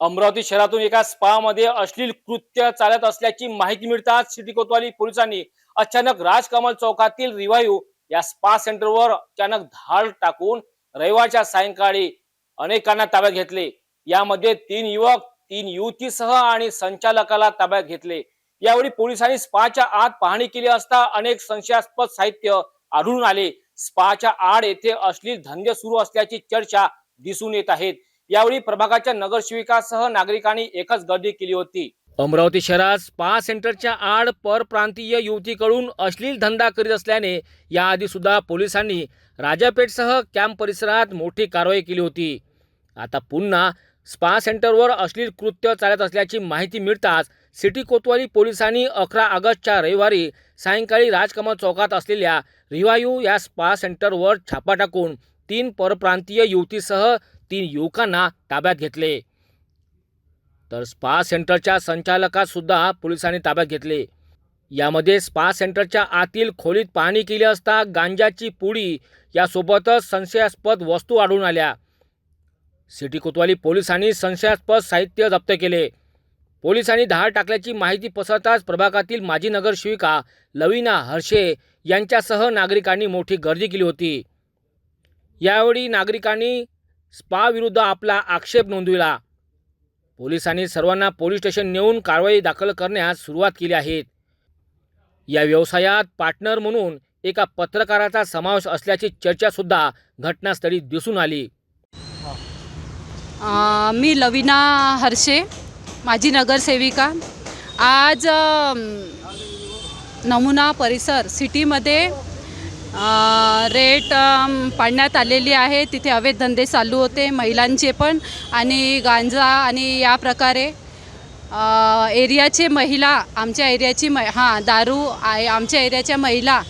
अमरावती शहरातून एका स्पा मध्ये अश्लील कृत्य चालत असल्याची माहिती मिळताच सिटी कोतवाली पोलिसांनी अचानक राजकमल चौकातील रिवायू या स्पा सेंटरवर अचानक धाड टाकून रविवारच्या सायंकाळी अनेकांना ताब्यात घेतले. यामध्ये तीन युवक तीन युवतीसह आणि संचालकाला ताब्यात घेतले. यावेळी पोलिसांनी स्पाच्या आत पाहणी केली असता अनेक संशयास्पद साहित्य आढळून आले. स्पाच्या आड येथे अश्लील धंदे सुरू असल्याची चर्चा दिसून येत आहेत. यावेळी प्रभागाच्या नगरसेविकासह नागरिकांनी एकच गर्दी केली होती. अमरावती शहरात स्पा सेंटरच्या आड परप्रांतीय युवतीकडून अश्लील धंदा करीत असल्याने याआधी सुद्धा पोलिसांनी राजापेठसह कॅम्प परिसरात मोठी कारवाई केली होती. आता पुन्हा स्पा सेंटरवर अश्लील कृत्य चालत असल्याची माहिती मिळताच सिटी कोतवाली पोलिसांनी अकरा ऑगस्टच्या रविवारी सायंकाळी राजकमल चौकात असलेल्या रिवायू या स्पा सेंटरवर छापा टाकून तीन परप्रांतीय युवतीसह तीन युवकांना ताब्यात घेतले. तर स्पा सेंटरच्या संचालकासुद्धा पोलिसांनी ताब्यात घेतले. यामध्ये स्पा सेंटरच्या आतील खोलीत पाहणी केली असता गांजाची पुडी यासोबतच संशयास्पद वस्तू आढळून आल्या. सिटी कोतवाली पोलिसांनी संशयास्पद साहित्य जप्त केले. पोलिसांनी धाड टाकल्याची माहिती पसरताच प्रभागातील माजी नगरसेविका लवीना हर्षे यांच्यासह नागरिकांनी मोठी गर्दी केली होती. यावेळी नागरिकांनी स्पाविरुद्ध आपला आक्षेप नोंदविला. पोलिसांनी सर्वांना पोलीस स्टेशन नेऊन कारवाई दाखल करण्यास सुरुवात केली आहे. या व्यवसायात पार्टनर म्हणून एका पत्रकाराचा समावेश असल्याची चर्चासुद्धा घटनास्थळी दिसून आली. आ, मी लविना हर्षे माझी नगरसेविका. आज नमुना परिसर सिटीमध्ये रेट पाडण्यात आलेली आहे. तिथे अवैध धंदे चालू होते महिलांचे पण आणि गांजा आणि या प्रकारे एरियाचे महिला आमच्या एरियाची मै हां दारू आहे. आमच्या एरियाच्या महिला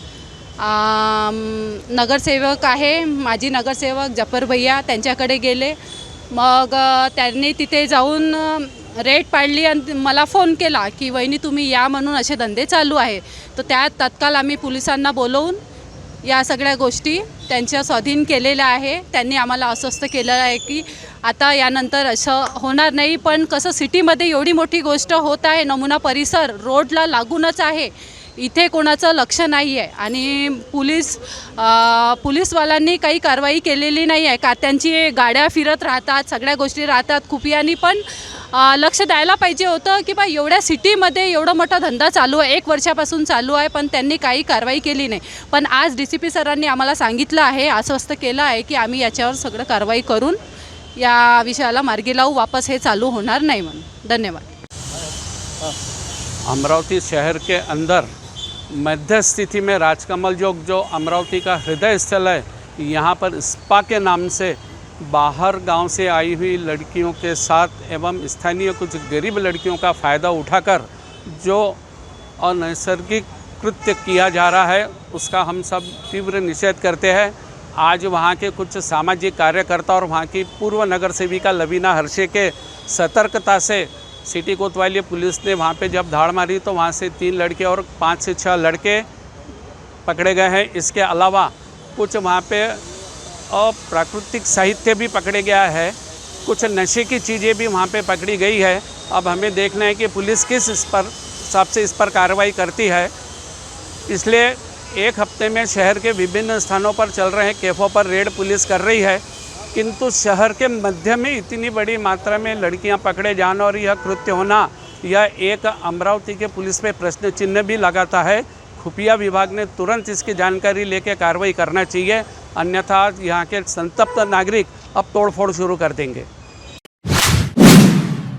नगरसेवक आहे. माजी नगरसेवक जफर भैया त्यांच्याकडे गेले. मग त्यांनी तिथे जाऊन रेट पाडली आणि मला फोन केला की वहिनी तुम्ही या म्हणून असे धंदे चालू आहे. तर त्यात तत्काल आम्ही पोलिसांना बोलवून या सगळ्या गोष्टी त्यांच्या स्वाधीन केलेल्या आहे. त्यांनी आम्हाला अस्वस्थ केलेलं आहे की आता यानंतर असं होणार नाही पण कसं सिटीमध्ये एवढी मोठी गोष्ट होत आहे नमुना परिसर रोडला लागूनच आहे. इथे कोणाचं लक्ष नाही आहे आणि पोलीस अ, पोलीसवाल्यांनी काही कारवाई केलेली नाही आहे का त्यांची गाड्या फिरत राहतात सगळ्या गोष्टी राहतात खुपियांनी पण लक्ष द्यायला पाहिजे होतं की बा एवढ्या सिटीमध्ये एवढा मोठा धंदा चालू आहे एक वर्षापासून चालू आहे पण त्यांनी काही कारवाई केली नाही. पण आज डी सी पी सरांनी आम्हाला सांगितलं आहे आश्वस्त केलं आहे की आम्ही याच्यावर सगळं कारवाई करून या विषयाला मार्गी लावू वापस हे चालू होणार नाही म्हणून. धन्यवाद. अमरावती शहर के अंदर मध्य स्थिति में राजकमल जोग जो अमरावती का हृदय स्थल है यहाँ पर स्पा के नाम से बाहर गाँव से आई हुई लड़कियों के साथ एवं स्थानीय कुछ गरीब लड़कियों का फ़ायदा उठाकर जो अनैसर्गिक कृत्य किया जा रहा है, उसका हम सब तीव्र निषेध करते हैं। आज वहाँ के कुछ सामाजिक कार्यकर्ता और वहाँ की पूर्व नगर सेविका लवीना हर्षे के सतर्कता से सिटी कोतवाली पुलिस ने वहाँ पे जब धाड़ मारी तो वहाँ से तीन लड़के और पाँच से छः लड़के पकड़े गए हैं। इसके अलावा कुछ वहाँ पे अप्राकृतिक साहित्य भी पकड़े गया है। कुछ नशे की चीज़ें भी वहाँ पे पकड़ी गई है। अब हमें देखना है कि पुलिस किस इस पर, हिसाब से इस पर कार्रवाई करती है। इसलिए एक हफ़्ते में शहर के विभिन्न स्थानों पर चल रहे कैफ़ों पर रेड पुलिस कर रही है। किंतु शहर के मध्य में इतनी बड़ी मात्रा में लड़कियाँ पकड़े जाना और यह कृत्य होना, यह एक अमरावती के पुलिस पे प्रश्न चिन्ह भी लगाता है। खुफिया विभाग ने तुरंत इसकी जानकारी लेकर कार्रवाई करना चाहिए अन्यथा यहाँ के संतप्त नागरिक अब तोड़फोड़ शुरू कर देंगे।